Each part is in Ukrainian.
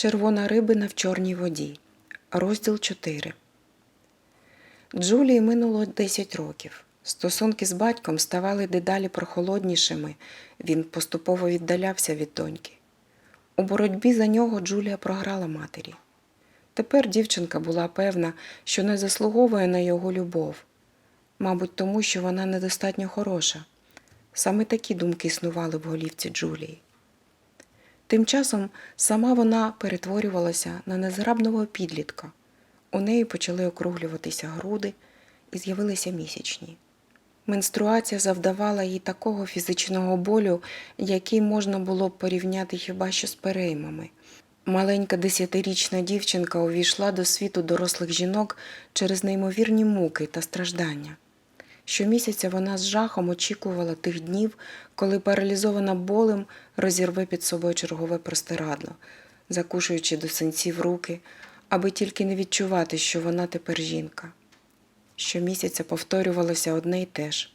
Червона рибина в чорній воді. Розділ 4. Джулії минуло 10 років. Стосунки з батьком ставали дедалі прохолоднішими. Він поступово віддалявся від доньки. У боротьбі за нього Джулія програла матері. Тепер дівчинка була певна, що не заслуговує на його любов, мабуть, тому що вона недостатньо хороша. Саме такі думки існували в голівці Джулії. Тим часом сама вона перетворювалася на незграбного підлітка. У неї почали округлюватися груди і з'явилися місячні. Менструація завдавала їй такого фізичного болю, який можна було б порівняти хіба що з переймами. Маленька десятирічна дівчинка увійшла до світу дорослих жінок через неймовірні муки та страждання. Щомісяця вона з жахом очікувала тих днів, коли паралізована болем розірве під собою чергове простирадло, закушуючи до синців руки, аби тільки не відчувати, що вона тепер жінка. Щомісяця повторювалося одне й те ж.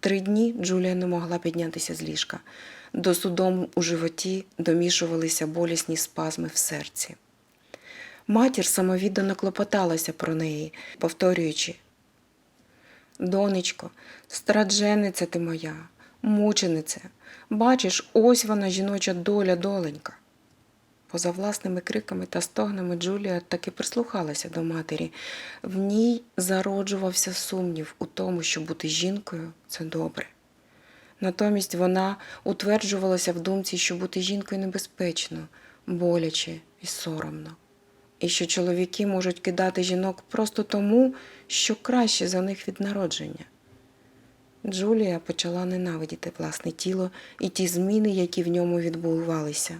Три дні Джулія не могла піднятися з ліжка. До судом у животі домішувалися болісні спазми в серці. Матір самовіддано клопоталася про неї, повторюючи Донечко, страджениця ти моя, мучениця. Бачиш, ось вона жіноча доля доленька. Поза власними криками та стогнами Джулія таки прислухалася до матері. В ній зароджувався сумнів у тому, що бути жінкою це добре. Натомість вона утверджувалася в думці, що бути жінкою небезпечно, боляче і соромно, і що чоловіки можуть кидати жінок просто тому, що краще за них від народження. Джулія почала ненавидіти власне тіло і ті зміни, які в ньому відбувалися.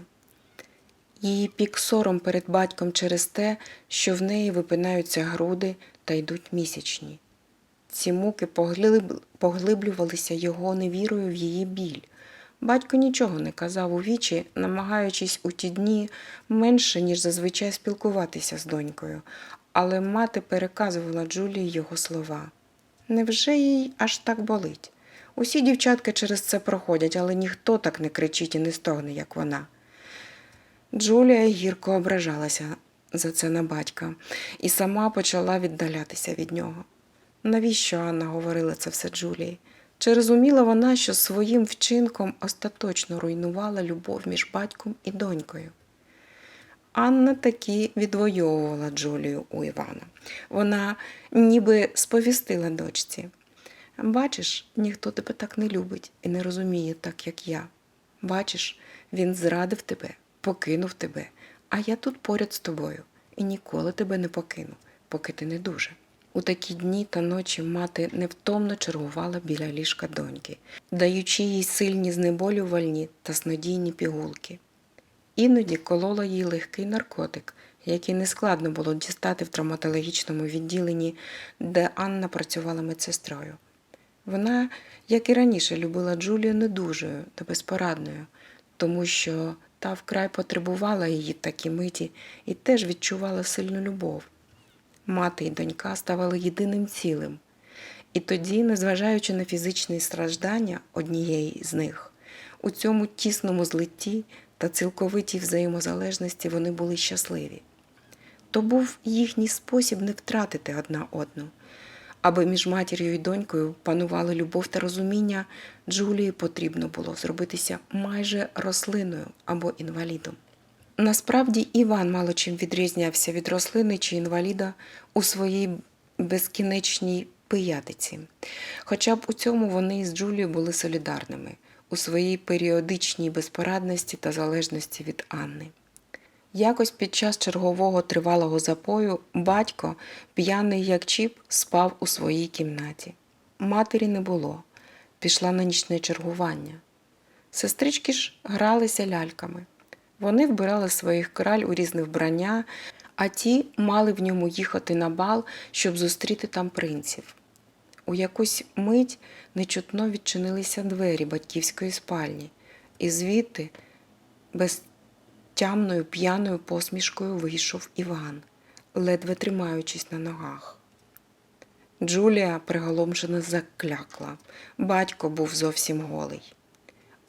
Її пік сором перед батьком через те, що в неї випинаються груди та йдуть місячні. Ці муки поглиб- поглиблювалися його невірою в її біль. Батько нічого не казав у вічі, намагаючись у ті дні менше, ніж зазвичай спілкуватися з донькою, але мати переказувала Джулії його слова. Невже їй аж так болить? Усі дівчатки через це проходять, але ніхто так не кричить і не стогне, як вона. Джулія гірко ображалася за це на батька і сама почала віддалятися від нього. Навіщо Анна говорила це все Джулії? Чи розуміла вона, що своїм вчинком остаточно руйнувала любов між батьком і донькою? Анна таки відвоювала Джулію у Івана. Вона ніби сповістила дочці. Бачиш, ніхто тебе так не любить і не розуміє так, як я. Бачиш, він зрадив тебе, покинув тебе, а я тут поряд з тобою і ніколи тебе не покину, поки ти не дуже. У такі дні та ночі мати невтомно чергувала біля ліжка доньки, даючи їй сильні знеболювальні та снодійні пігулки. Іноді колола їй легкий наркотик, який нескладно було дістати в травматологічному відділенні, де Анна працювала медсестрою. Вона, як і раніше, любила Джулію недужою та безпорадною, тому що та вкрай потребувала її такі миті і теж відчувала сильну любов. Мати і донька ставали єдиним цілим. І тоді, незважаючи на фізичні страждання однієї з них, у цьому тісному злитті та цілковитій взаємозалежності вони були щасливі. То був їхній спосіб не втратити одна одну. Аби між матір'ю і донькою панували любов та розуміння, Джулії потрібно було зробитися майже рослиною або інвалідом. Насправді Іван мало чим відрізнявся від рослини чи інваліда у своїй безкінечній пиятиці. Хоча б у цьому вони із Джулією були солідарними у своїй періодичній безпорадності та залежності від Анни. Якось під час чергового тривалого запою батько, п'яний як чіп, спав у своїй кімнаті. Матері не було, пішла на нічне чергування. Сестрички ж гралися ляльками. Вони вбирали своїх краль у різне вбрання, а ті мали в ньому їхати на бал, щоб зустріти там принців. У якусь мить нечутно відчинилися двері батьківської спальні, і звідти безтямною п'яною посмішкою вийшов Іван, ледве тримаючись на ногах. Джулія приголомшено заклякла. Батько був зовсім голий.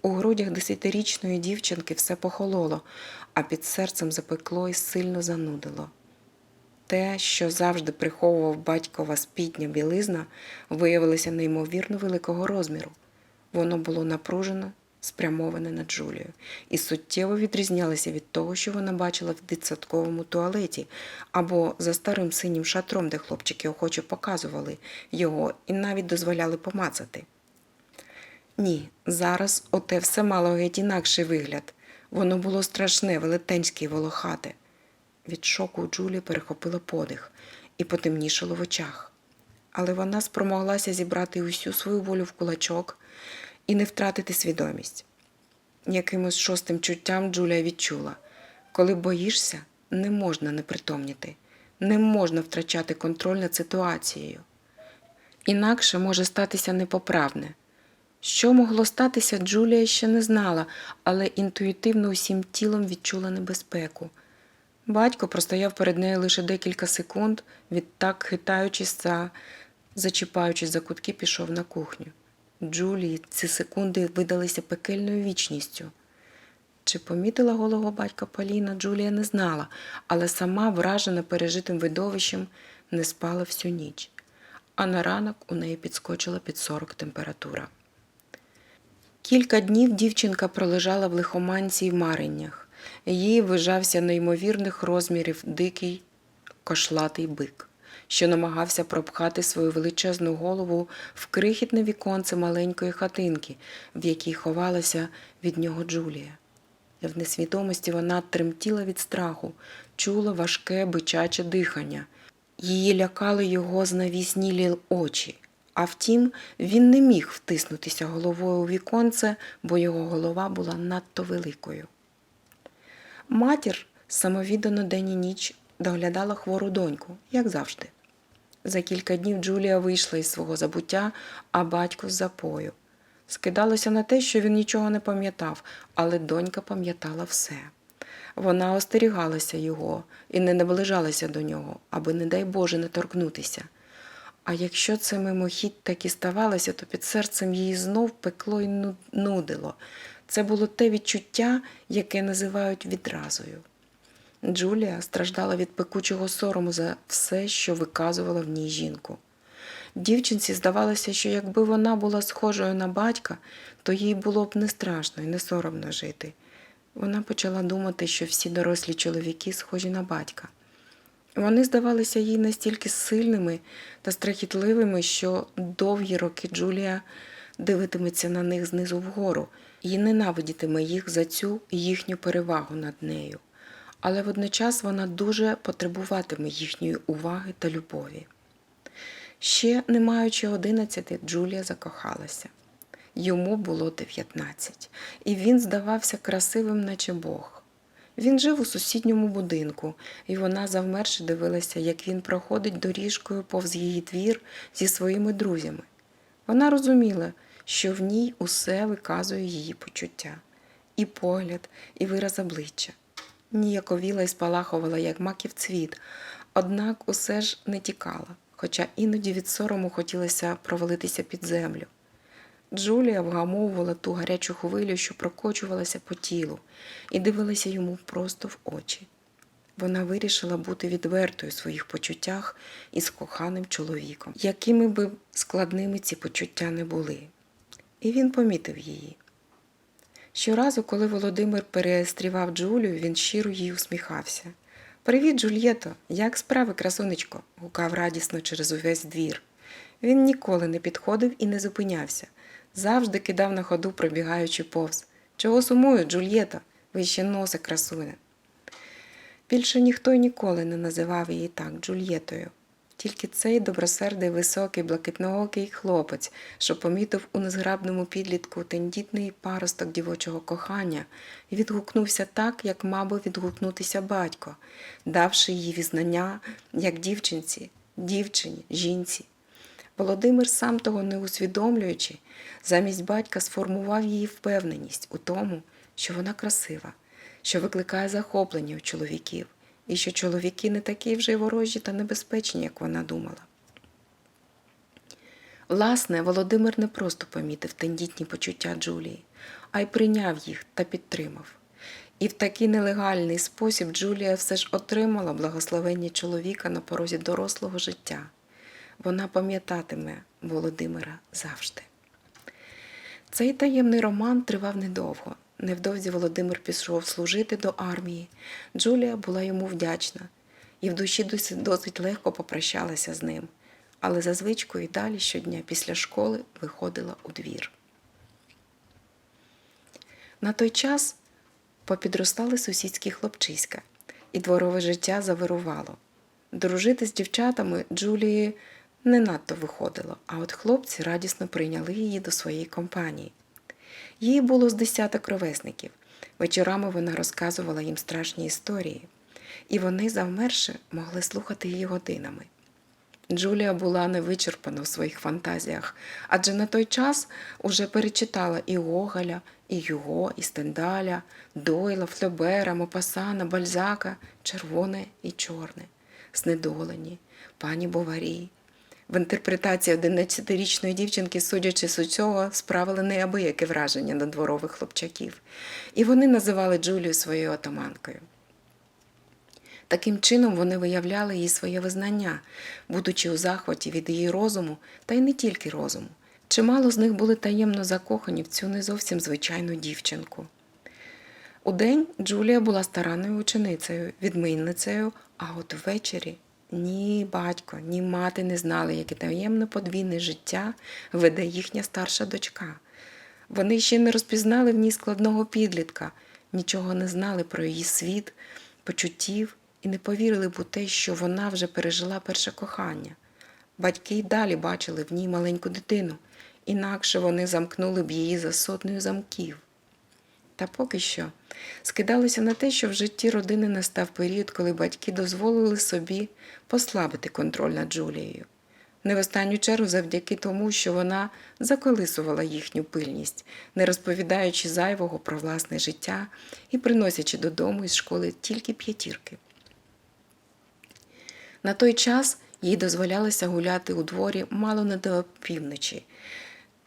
У грудях десятирічної дівчинки все похололо, а під серцем запекло і сильно занудило. Те, що завжди приховував батькова спідня білизна, виявилося неймовірно великого розміру. Воно було напружено, спрямоване на Джулію, і суттєво відрізнялося від того, що вона бачила в дитсадковому туалеті або за старим синім шатром, де хлопчики охоче показували його і навіть дозволяли помацати. Ні, зараз оте все мало геть інакший вигляд. Воно було страшне, велетенське і волохате. Від шоку Джулі перехопило подих і потемнішало в очах. Але вона спромоглася зібрати усю свою волю в кулачок і не втратити свідомість. Якимось шостим чуттям Джулія відчула, коли боїшся, не можна непритомніти, не можна втрачати контроль над ситуацією. Інакше може статися непоправне. Що могло статися, Джулія ще не знала, але інтуїтивно усім тілом відчула небезпеку. Батько простояв перед нею лише декілька секунд, відтак, хитаючись та зачіпаючись за кутки, пішов на кухню. Джулії ці секунди видалися пекельною вічністю. Чи помітила голого батька Поліна, Джулія не знала, але сама, вражена пережитим видовищем, не спала всю ніч. А на ранок у неї підскочила під 40 температура. Кілька днів дівчинка пролежала в лихоманці й мареннях. Їй вижався неймовірних розмірів дикий кошлатий бик, що намагався пропхати свою величезну голову в крихітне віконце маленької хатинки, в якій ховалася від нього Джулія. В несвідомості вона тремтіла від страху, чула важке бичаче дихання. Її лякали його знавіснілі очі. А втім, він не міг втиснутися головою у віконце, бо його голова була надто великою. Матір самовіддано день і ніч доглядала хвору доньку, як завжди. За кілька днів Джулія вийшла із свого забуття, а батько з запою. Скидалося на те, що він нічого не пам'ятав, але донька пам'ятала все. Вона остерігалася його і не наближалася до нього, аби, не дай Боже, не торкнутися. А якщо це мимохідь так і ставалося, то під серцем її знов пекло й ну- нудило. Це було те відчуття, яке називають відразою. Джулія страждала від пекучого сорому за все, що виказувала в ній жінку. Дівчинці здавалося, що якби вона була схожою на батька, то їй було б не страшно і не соромно жити. Вона почала думати, що всі дорослі чоловіки схожі на батька. Вони здавалися їй настільки сильними та страхітливими, що довгі роки Джулія дивитиметься на них знизу вгору і ненавидітиме їх за цю їхню перевагу над нею. Але водночас вона дуже потребуватиме їхньої уваги та любові. Ще не маючи одинадцяти, Джулія закохалася. Йому було дев'ятнадцять, і він здавався красивим, наче Бог. Він жив у сусідньому будинку, і вона завмерше дивилася, як він проходить доріжкою повз її двір зі своїми друзями. Вона розуміла, що в ній усе виказує її почуття, і погляд, і вираз обличчя. Ніяковіла і спалахувала, як маків цвіт, однак усе ж не тікала, хоча іноді від сорому хотілося провалитися під землю. Джулія вгамовувала ту гарячу хвилю, що прокочувалася по тілу, і дивилася йому просто в очі. Вона вирішила бути відвертою у своїх почуттях із коханим чоловіком, якими би складними ці почуття не були. І він помітив її. Щоразу, коли Володимир перестрівав Джулію, він щиро їй усміхався. Привіт, Джульєто! Як справи, красунечко? гукав радісно через увесь двір. Він ніколи не підходив і не зупинявся, завжди кидав на ходу, пробігаючи повз. Чого сумую, Джульєто? Ви ще носа красуне. Більше ніхто й ніколи не називав її так Джульєтою. Тільки цей добросердий, високий, блакитноокий хлопець, що помітив у незграбному підлітку тендітний паросток дівочого кохання і відгукнувся так, як мав би відгукнутися батько, давши їй візнання як дівчинці, дівчині, жінці. Володимир, сам того не усвідомлюючи, замість батька сформував її впевненість у тому, що вона красива, що викликає захоплення у чоловіків, і що чоловіки не такі вже й ворожі та небезпечні, як вона думала. Власне, Володимир не просто помітив тендітні почуття Джулії, а й прийняв їх та підтримав. І в такий нелегальний спосіб Джулія все ж отримала благословення чоловіка на порозі дорослого життя. Вона пам'ятатиме Володимира завжди. Цей таємний роман тривав недовго. Невдовзі Володимир пішов служити до армії. Джулія була йому вдячна і в душі досить, легко попрощалася з ним, але за звичкою далі щодня після школи виходила у двір. На той час попідростали сусідські хлопчиська, і дворове життя завирувало. Дружити з дівчатами Джулії не надто виходило, а от хлопці радісно прийняли її до своєї компанії. Їй було з десяток ровесників. Вечорами вона розказувала їм страшні історії, і вони завмерше могли слухати її годинами. Джулія була невичерпана в своїх фантазіях, адже на той час уже перечитала і Гоголя, і Юго, і Стендаля, Дойла, Флебера, Мопасана, Бальзака, червоне і чорне, знедолені, пані Боварі. В інтерпретації 11-річної дівчинки, судячи з усього, справили неабияке враження на дворових хлопчаків, і вони називали Джулію своєю отаманкою. Таким чином вони виявляли їй своє визнання, будучи у захваті від її розуму, та й не тільки розуму. Чимало з них були таємно закохані в цю не зовсім звичайну дівчинку. Удень Джулія була старанною ученицею, відмінницею, а от ввечері ні батько, ні мати не знали, яке таємне подвійне життя веде їхня старша дочка. Вони ще не розпізнали в ній складного підлітка, нічого не знали про її світ, почуттів і не повірили б у те, що вона вже пережила перше кохання. Батьки й далі бачили в ній маленьку дитину, інакше вони замкнули б її за сотнею замків. Та поки що скидалося на те, що в житті родини настав період, коли батьки дозволили собі послабити контроль над Джулією. Не в останню чергу завдяки тому, що вона заколисувала їхню пильність, не розповідаючи зайвого про власне життя і приносячи додому із школи тільки п'ятірки. На той час їй дозволялося гуляти у дворі мало не до півночі.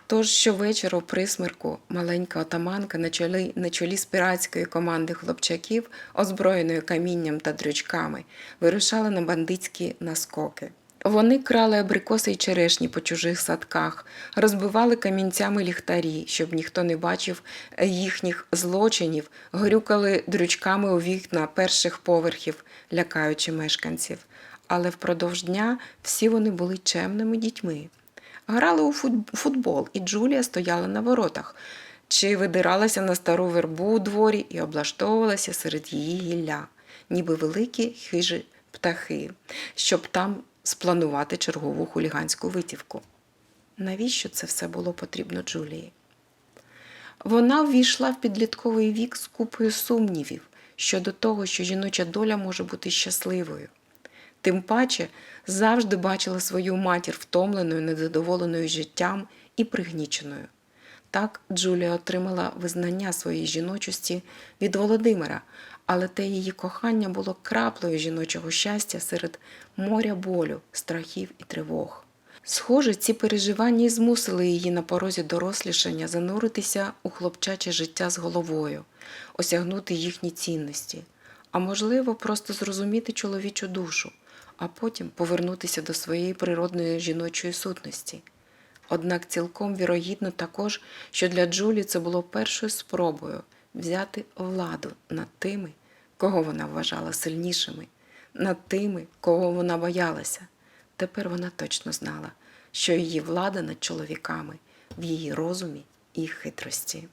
Тож щовечора в присмерку маленька отаманка на чолі, на чолі з піратської команди хлопчаків, озброєною камінням та дрючками, вирушала на бандитські наскоки. Вони крали абрикоси й черешні по чужих садках, розбивали камінцями ліхтарі, щоб ніхто не бачив їхніх злочинів, грюкали дрючками у вікна перших поверхів, лякаючи мешканців. Але впродовж дня всі вони були чемними дітьми. Грали у футбол, і Джулія стояла на воротах, чи видиралася на стару вербу у дворі і облаштовувалася серед її гілля, ніби великі хижі птахи, щоб там спланувати чергову хуліганську витівку. Навіщо це все було потрібно Джулії? Вона ввійшла в підлітковий вік з купою сумнівів щодо того, що жіноча доля може бути щасливою. Тим паче завжди бачила свою матір втомленою, незадоволеною життям і пригніченою. Так Джулія отримала визнання своєї жіночості від Володимира, але те її кохання було краплею жіночого щастя серед моря болю, страхів і тривог. Схоже, ці переживання змусили її на порозі дорослішання зануритися у хлопчаче життя з головою, осягнути їхні цінності, а можливо, просто зрозуміти чоловічу душу, а потім повернутися до своєї природної жіночої сутності. Однак цілком вірогідно також, що для Джулі це було першою спробою взяти владу над тими, кого вона вважала сильнішими, над тими, кого вона боялася. Тепер вона точно знала, що її влада над чоловіками в її розумі і хитрості.